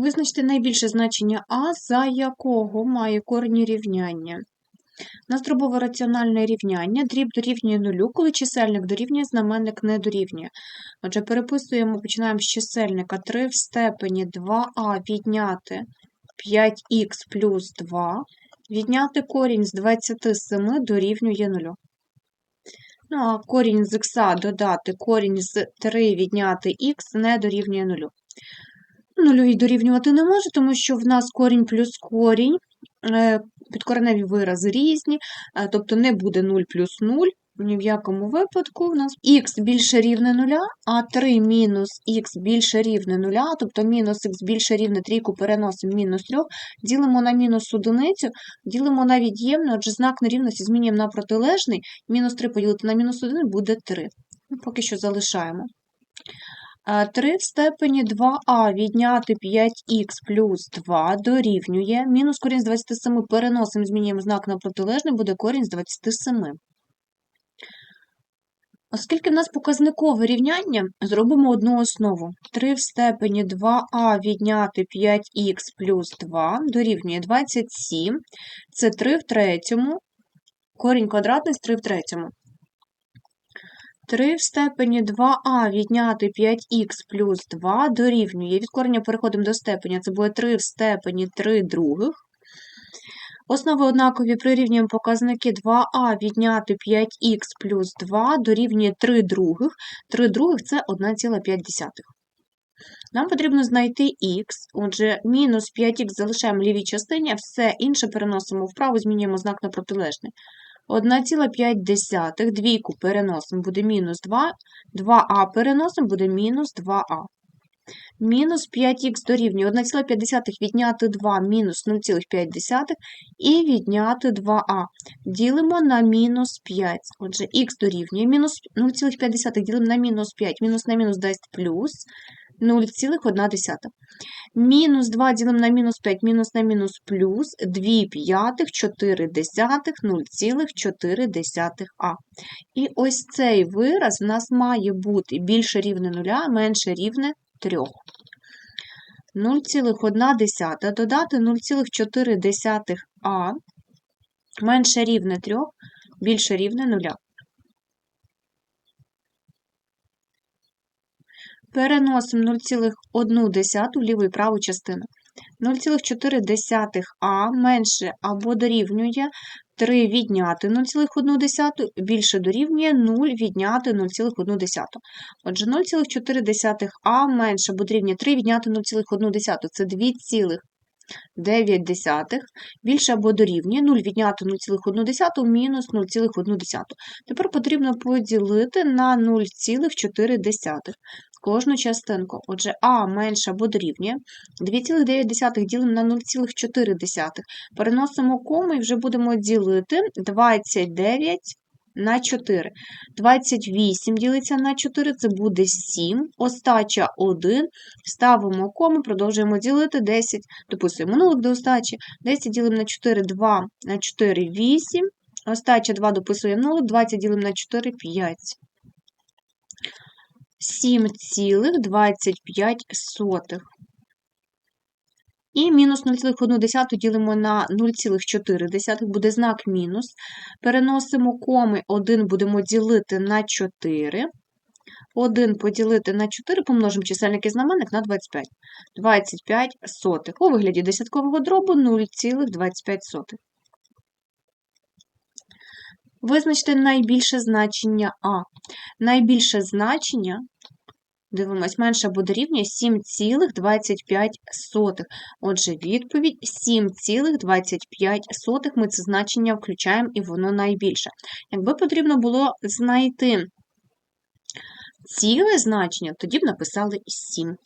Визначте найбільше значення А, за якого має корені рівняння. У раціональне рівняння, дріб дорівнює нулю, коли чисельник дорівнює, знаменник не дорівнює. Отже, переписуємо, починаємо з чисельника 3 в степені 2а відняти 5х плюс 2, відняти корінь з 27 дорівнює 0. Ну, а корінь з х додати корінь з 3 відняти х не дорівнює 0. Нулю і дорівнювати не може, тому що в нас корінь плюс корінь, е, підкореневі вирази різні, е, тобто не буде 0 плюс 0, ні в якому випадку в нас х більше рівне 0, а 3 мінус х більше рівне 0, тобто мінус х більше рівне трійку переносимо мінус 3, ділимо на мінус одиницю, ділимо на від'ємне, отже, знак нерівності змінюємо на протилежний, мінус 3 поділити на мінус 1 буде 3. Ну, Поки що залишаємо. 3 в степені 2а відняти 5х плюс 2 дорівнює. Мінус корінь з 27 переносимо, змінюємо знак на протилежний, буде корінь з 27. Оскільки в нас показникове рівняння, зробимо одну основу. 3 в степені 2а відняти 5х плюс 2 дорівнює 27. Це 3 в третьому. Корінь квадратний з 3 в третьому. 3 в степені 2а відняти 5х плюс 2 дорівнює. Від корення переходимо до степеня. Це буде 3 в степені 3 других. Основи однакові прирівнюємо показники 2а відняти 5х плюс 2 дорівнює 3 других. 3 других – це 1,5. Нам потрібно знайти х, отже, мінус 5х залишаємо в лівій частині, все інше переносимо вправо, змінюємо знак на протилежний. 1,5 двійку переносимо, буде мінус 2, 2а переносимо, буде мінус 2а. Мінус 5х дорівнює 1,5 відняти 2 мінус 0,5 і відняти 2а. Ділимо на мінус 5. Отже, х дорівнює мінус 0,5 ділимо на мінус 5, мінус на мінус дасть плюс 0,1. Мінус 2 ділимо на мінус 5, мінус на мінус плюс 2 п'ятих, 4 десятих, 0,4а. І ось цей вираз в нас має бути більше рівне 0, менше рівне 3. 0,1 додати 0,4а менше рівне 3, більше рівне 0. Переносимо 0,1 в ліву і праву частину. 0,4а менше або дорівнює 3 відняти 0,1, більше дорівнює 0 відняти 0,1. Отже, 0,4а менше або дорівнює 3 відняти 0,1 це 2,9, більше або дорівнює 0 відняти 0,1 мінус 0,1. Тепер потрібно поділити на 0,4 кожну частинку. Отже, А менше або дорівнює. 2,9 ділимо на 0,4. Переносимо кому і вже будемо ділити 29 на 4. 28 ділиться на 4, це буде 7. Остача 1. Ставимо кому, продовжуємо ділити 10. Дописуємо нулик до остачі. 10 ділимо на 4, 2 на 4, 8. Остача 2 дописуємо нулик, 20 ділимо на 4, 5. 7,25. І мінус 0,1 ділимо на 0,4, буде знак мінус. Переносимо коми, 1 будемо ділити на 4. 1 поділити на 4 помножимо чисельник і знаменник на 25. 25 сотих. У вигляді десяткового дробу 0,25. Визначте найбільше значення А. Найбільше значення, дивимось, менше або дорівнює 7,25. Отже, відповідь 7,25. Ми це значення включаємо і воно найбільше. Якби потрібно було знайти ціле значення, тоді б написали 7.